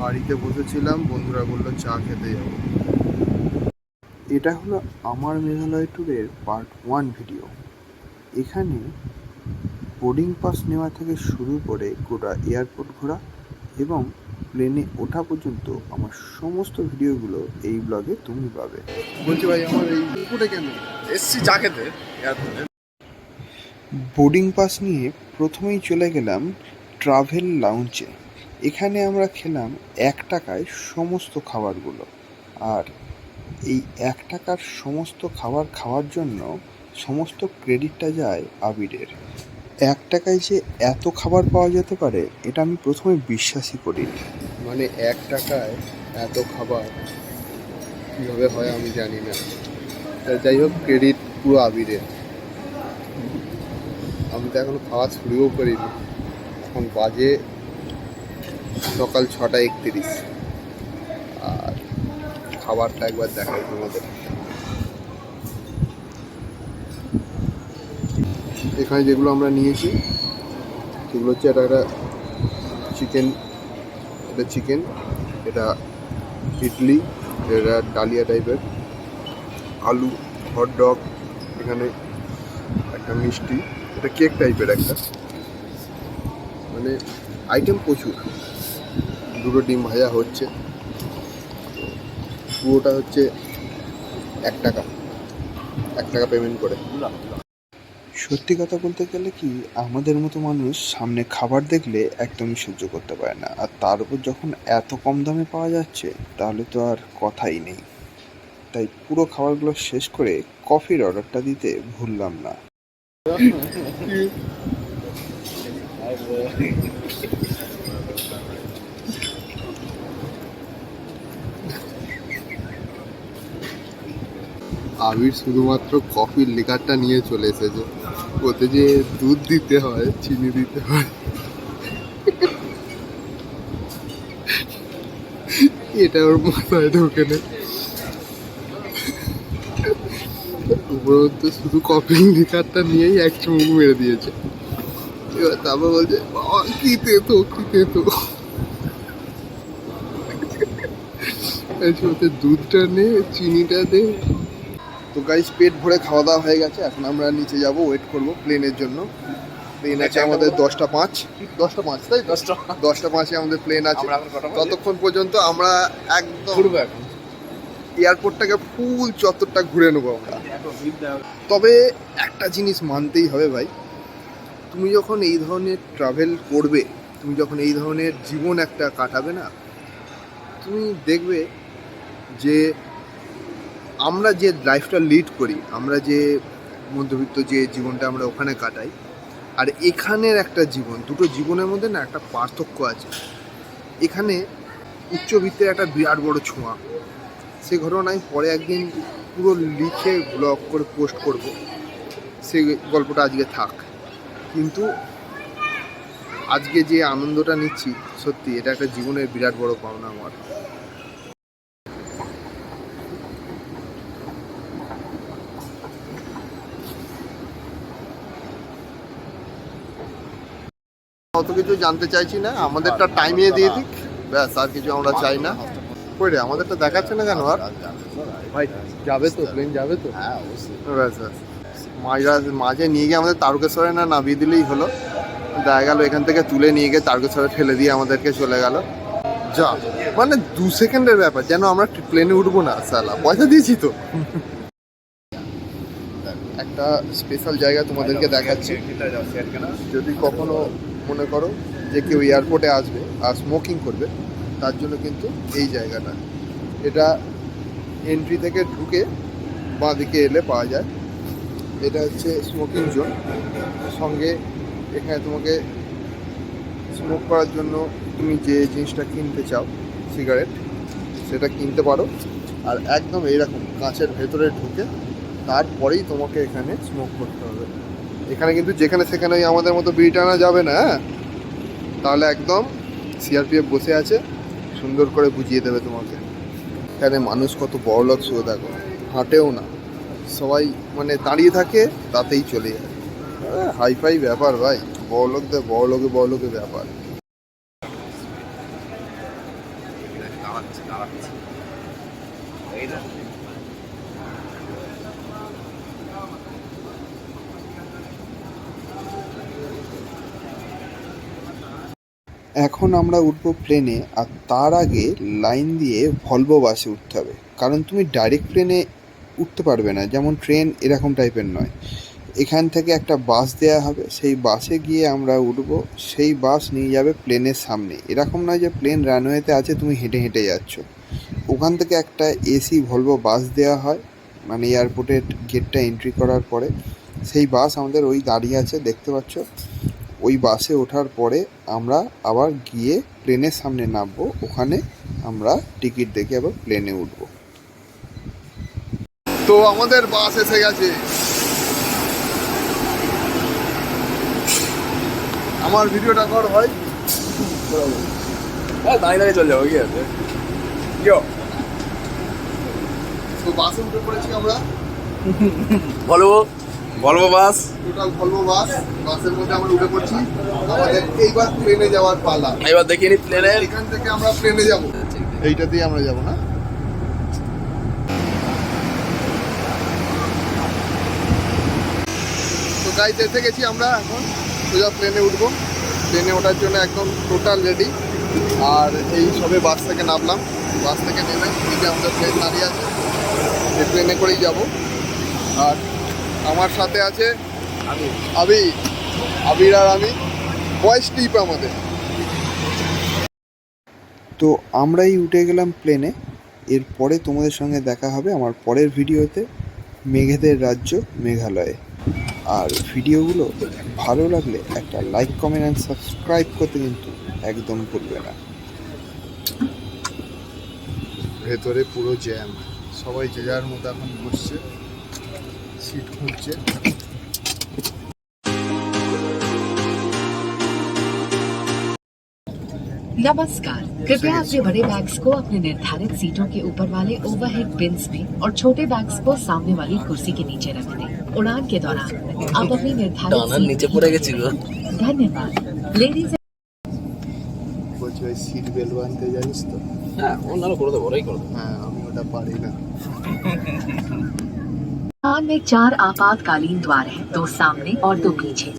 বাড়িতে বসেছিলাম, বন্ধুরা বলল, চা খেতে যাব। এটা হলো আমার মেঘালয় ট্যুরের পার্ট ওয়ান ভিডিও এখানে বোর্ডিং পাস নেওয়া থেকে শুরু করে গোটা এয়ারপোর্ট ঘোরা এবং প্লেনে ওঠা পর্যন্ত আমার সমস্ত ভিডিওগুলো এই ব্লগে তুমি পাবে। বলছি ভাই, আমার এই পুকুরে কেন? এসছি চা খেতে এয়ারপোর্টে বোর্ডিং পাস নিয়ে প্রথমেই চলে গেলাম ট্রাভেল লাউঞ্জে এখানে আমরা খেলাম এক টাকায় সমস্ত খাবারগুলো। আর এই এক টাকার সমস্ত খাবার খাওয়ার জন্য সমস্ত ক্রেডিটটা যায় আবিরের। এক টাকায় যে এত খাবার পাওয়া যেতে পারে, এটা আমি প্রথমে বিশ্বাসই করিনি মানে এক টাকায় এত খাবার কীভাবে হয় আমি জানি না। যাই হোক, ক্রেডিট পুরো আবিরের। আমি তো এখনও খাওয়া শুরুও করিনি। এখন বাজে সকাল ছটা একত্রিশ। আর খাবারটা একবার দেখাই তোমাদের। এখানে যেগুলো আমরা নিয়েছি, সেগুলো হচ্ছে এটা একটা চিকেন, এটা চিকেন, এটা ইডলি, এটা ডালিয়া টাইপের। আলু হট ডগ এখানে একটা মিষ্টি, এটা কেক টাইপের একটা। মানে আইটেম প্রচুর। দুটো ডিম ভাজা হচ্ছে। পুরোটা হচ্ছে এক টাকা। এক টাকা পেমেন্ট করে। সত্যি কথা বলতে গেলে কি আমাদের মতো মানুষ সামনে খাবার দেখলে একদমই সহ্য করতে পারে না। আর তার উপর যখন এত কম দামে পাওয়া যাচ্ছে তাহলে তো আর কথাই নেই। তাই পুরো খাবারগুলো শেষ করে কফির অর্ডারটা দিতে ভুললাম না। আবির শুধুমাত্র কফির লিকারটা নিয়ে চলে এসেছে। ওতে যে দুধ দিতে হয়, চিনি দিতে হয়। এটা ওর মাথায় ঢোকে না। শুধু কফির লিকারটা নিয়েই এক চুমুক মেরে দিয়েছে। এবার তারপর বলছে কি তেতো কি তেতো। দুধটা নে, চিনিটা দে। তো গাইস পেট ভরে খাওয়া দাওয়া হয়ে গেছে এখন আমরা নিচে যাব ওয়েট করব প্লেনের জন্য। প্লেন আছে আমাদের দশটা পাঁচ। দশটা পাঁচ তাই দশটা দশটা পাঁচে আমাদের প্লেন আছে? ততক্ষণ পর্যন্ত আমরা একদম ঘুরবো এখন। এয়ারপোর্টটাকে ফুল চত্বরটা ঘুরে নেব আমরা। তবে একটা জিনিস মানতেই হবে ভাই তুমি যখন এই ধরনের ট্রাভেল করবে তুমি যখন এই ধরনের জীবন একটা কাটাবে না তুমি দেখবে যে আমরা যে লাইফটা লিড করি, আমরা যে মধ্যবিত্ত যে জীবনটা আমরা ওখানে কাটাই, আর এখানের একটা জীবন, দুটো জীবনের মধ্যে না একটা পার্থক্য আছে। এখানে উচ্চবিত্তের একটা বিরাট বড় ছোঁয়া। সে ঘটনা আমি পরে একদিন পুরো লিখে ব্লগ করে পোস্ট করব। সেই গল্পটা আজকে থাক। কিন্তু আজকে যে আনন্দটা নিচ্ছি, সত্যি, এটা একটা জীবনের বিরাট বড় পাওনা আমার। অত কিছু জানতে চাইছি না। আমাদেরটা টাইমে দিয়ে দিক। ব্যাস আর কিছু আমরা চাই না। কই রে আমাদেরটা দেখাচ্ছে না কেন আর? ভাই যাবে তো প্লেন যাবে তো। হ্যাঁ ব্যাস ব্যাস। মাঝরা মাঝে নিয়ে গিয়ে আমাদের তারকেশ্বরে না নামিয়ে দিলেই হলো। দেখা গেল এখান থেকে তুলে নিয়ে গিয়ে তারকেশ্বরে ফেলে দিয়ে আমাদেরকে চলে গেল। যা মানে দু সেকেন্ডের ব্যাপার যেন আমরা প্লেনে উঠবো না সালা পয়সা দিয়েছি তো। একটা স্পেশাল জায়গা তোমাদেরকে দেখাচ্ছি। যদি কখনো মনে করো যে কেউ এয়ারপোর্টে আসবে আর স্মোকিং করবে, তার জন্য কিন্তু এই জায়গাটা। এটা এন্ট্রি থেকে ঢুকে বাঁ দিকে এলে পাওয়া যায়। এটা হচ্ছে স্মোকিং জোন সঙ্গে এখানে তোমাকে স্মোক করার জন্য তুমি যে জিনিসটা কিনতে চাও সিগারেট সেটা কিনতে পারো। আর একদম এইরকম কাঁচের ভেতরে ঢুকে তারপরেই তোমাকে এখানে স্মোক করতে হবে। এখানে কিন্তু যেখানে সেখানে আমাদের মতো বিড়ি টানা যাবে না হ্যাঁ? তাহলে একদম সিআরপিএফ বসে আছে, সুন্দর করে বুঝিয়ে দেবে তোমাকে। এখানে মানুষ কত বড় লোক শুয়ে দেখো, হাঁটেও না। সবাই মানে দাঁড়িয়ে থাকে, তাতেই চলে যায়। হাইফাই ব্যাপার ভাই, বড় লোকদের, বড় লোকে, বড় লোকের ব্যাপার। এখন আমরা উঠবো প্লেনে আর তার আগে লাইন দিয়ে ভলভো বাসে উঠতে হবে। কারণ তুমি ডাইরেক্ট প্লেনে উঠতে পারবে না, যেমন ট্রেন এরকম টাইপের নয়। এখান থেকে একটা বাস দেওয়া হবে, সেই বাসে গিয়ে আমরা উঠবো, সেই বাস নিয়ে যাবে প্লেনের সামনে। এরকম নয় যে প্লেন রানওয়েতে আছে, তুমি হেঁটে হেঁটে যাচ্ছ। ওখান থেকে একটা এসি ভলভো বাস দেওয়া হয় মানে এয়ারপোর্টের গেটটা এন্ট্রি করার পরে। সেই বাস আমাদের ওই দাঁড়িয়ে আছে, দেখতে পাচ্ছ? ওই বাসে ওঠার পরে আমরা আবার গিয়ে প্লেনের সামনে নামবো। ওখানে আমরা টিকিট দেখে আবার প্লেনে উঠবো। তো আমাদের বাস এসে গেছে। আমার ভিডিওটা কর হয় হ্যাঁ দাঁড়িয়ে দাঁড়িয়ে চলে যাব কি আছে? তো বাসে উঠে পড়েছি আমরা। বলব বলব বাস টোটাল ভলভো বাস বাসের মধ্যে আমরা উঠে পড়ছি। আমাদের এইবার প্লেনে যাওয়ার পালা। এবার দেখিয়ে নি প্লেনের এখান থেকে আমরা প্লেনে যাব। এইটা দিয়ে আমরা যাব না? তো গাইতে এসে গেছি আমরা এখন। সোজা প্লেনে উঠবো। প্লেনে ওঠার জন্য একদম টোটাল রেডি আর এই সবে বাস থেকে নামলাম। বাস থেকে নেমে আমাদের প্লেন দাঁড়িয়ে আছে। এই প্লেনে করেই যাব। আর আমার সাথে আছে আবি আবির আর আমি বয়স ট্রিপ আমাদের। তো আমরাই উঠে গেলাম প্লেনে এরপরে তোমাদের সঙ্গে দেখা হবে আমার পরের ভিডিওতে, মেঘেদের রাজ্য মেঘালয়ে। আর ভিডিওগুলো ভালো লাগলে একটা লাইক কমেন্ট অ্যান্ড সাবস্ক্রাইব করতে কিন্তু একদম ভুলবে না। ভেতরে পুরো জ্যাম সবাই যে যার মতো এখন বসছে। সিট খুঁজছে नमस्कार कृपया अपने बड़े बैग्स को अपने निर्धारित सीटों के ऊपर वाले ओवरहेड बिन्स में और छोटे बैग्स को सामने वाली कुर्सी के नीचे रख दें उड़ान के दौरान आप अपनी निर्धारित টানার सीट নিচে नहीं পড়ে গেছিল बदलें। धन्यवाद लेडीज বলছি ভাই সিট বেল বানতে জানিস তো হ্যাঁ অন্যান্য করে দেবো ওরাই করে দেবো হ্যাঁ আমি ওটা পারি না विमान में चार आपातकालीन द्वार हैं दो सामने और दो पीछे।